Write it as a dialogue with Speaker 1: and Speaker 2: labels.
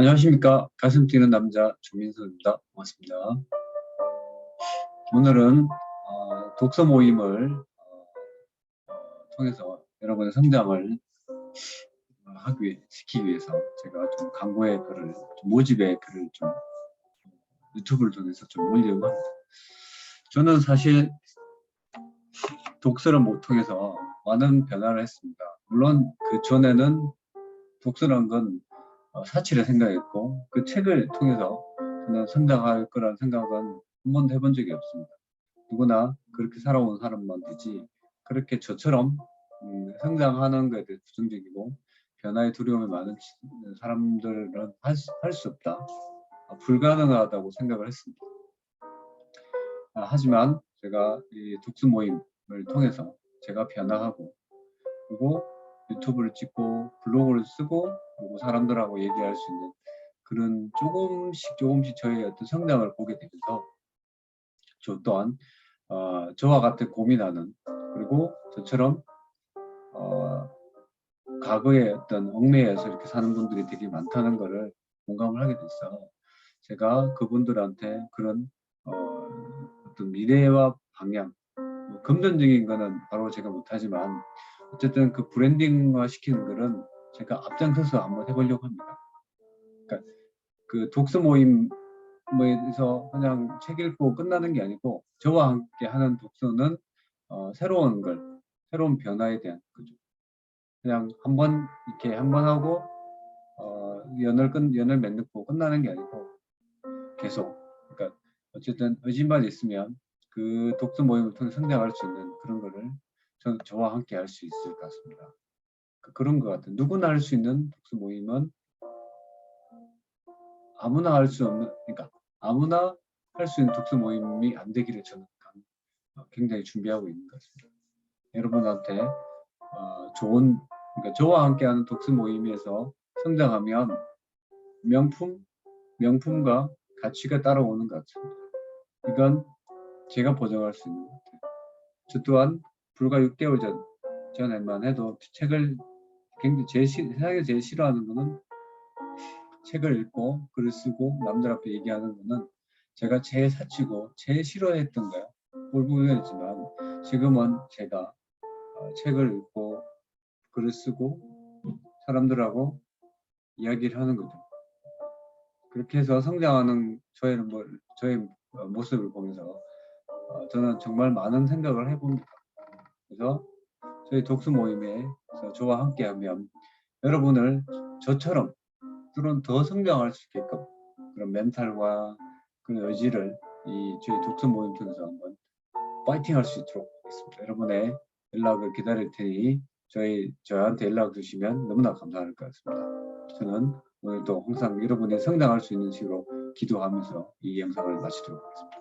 Speaker 1: 안녕하십니까. 가슴 뛰는 남자 조민수입니다. 반갑습니다. 오늘은 어, 독서 모임을 어, 통해서 여러분의 성장을 어, 하기 위해, 시키기 위해서 제가 좀 광고의 글을, 좀 모집의 글을 좀 유튜브를 통해서 좀 올리려고 합니다. 저는 사실 독서를 못 통해서 많은 변화를 했습니다. 물론 그 전에는 독서란 건 어, 사치를 생각했고 그 책을 통해서 저는 성장할 거라는 생각은 한 번도 해본 적이 없습니다. 누구나 그렇게 살아온 사람만 되지 그렇게 저처럼 음, 성장하는 것에 대해 부정적이고 변화에 두려움이 많은 치- 사람들은 할수 없다. 아, 불가능하다고 생각을 했습니다. 아, 하지만 제가 이 독서 모임을 통해서 제가 변화하고 그리고 유튜브를 찍고 블로그를 쓰고 그리고 사람들하고 얘기할 수 있는 그런 조금씩 조금씩 저의 어떤 성장을 보게 되면서 저 또한 어, 저와 같은 고민하는 그리고 저처럼 어, 과거에 어떤 얽매여서 이렇게 사는 분들이 되게 많다는 것을 공감을 하게 됐어. 제가 그분들한테 그런 어, 어떤 미래와 방향, 뭐 금전적인 거는 바로 제가 못하지만 어쨌든 그 브랜딩화 시키는 거는 제가 앞장서서 한번 해보려고 합니다. 그러니까 그 독서 모임에서 그냥 책 읽고 끝나는 게 아니고 저와 함께 하는 독서는 어, 새로운 걸, 새로운 변화에 대한 거죠. 그냥 한번 이렇게 한 번 하고 어, 연을 끝 연을 맺고 끝나는 게 아니고 계속 그러니까 어쨌든 의지만 있으면 그 독서 모임을 통해 성장할 수 있는 그런 거를 저, 저와 함께 할 수 있을 것 같습니다. 그- 그런 것 같아요. 누구나 할 수 있는 독서 모임은 아무나 할 수 없는, 그러니까 아무나 할 수 있는 독서 모임이 안 되기를 저는 강- 어, 굉장히 준비하고 있는 것 같습니다. 여러분한테 어, 좋은, 그러니까 저와 함께하는 독서 모임에서 성장하면 명품, 명품과 가치가 따라오는 것 같습니다. 이건 제가 보장할 수 있는 것 같아요. 저 또한 불과 6개월 전, 전에만 해도 책을 굉장히 제일 시, 세상에 제일 싫어하는 거는 책을 읽고 글을 쓰고 남들 앞에 얘기하는 거는 제가 제일 사치고 제일 싫어했던 거예요. 꼴불견이지만 지금은 제가 어, 책을 읽고 글을 쓰고 사람들하고 이야기를 하는 거죠. 그렇게 해서 성장하는 저의, 뭐, 저의 어, 모습을 보면서 어, 저는 정말 많은 생각을 해봅니다. 그래서 저희 독서 모임에서 저와 함께하면 여러분을 저처럼 또는 더 성장할 수 있게끔 그런 멘탈과 그런 의지를 이 저희 독서 모임 통해서 한번 파이팅할 수 있도록 하겠습니다. 여러분의 연락을 기다릴 테니 저희 저한테 연락 주시면 너무나 감사할 것 같습니다. 저는 오늘도 항상 여러분이 성장할 수 있는 식으로 기도하면서 이 영상을 마치도록 하겠습니다.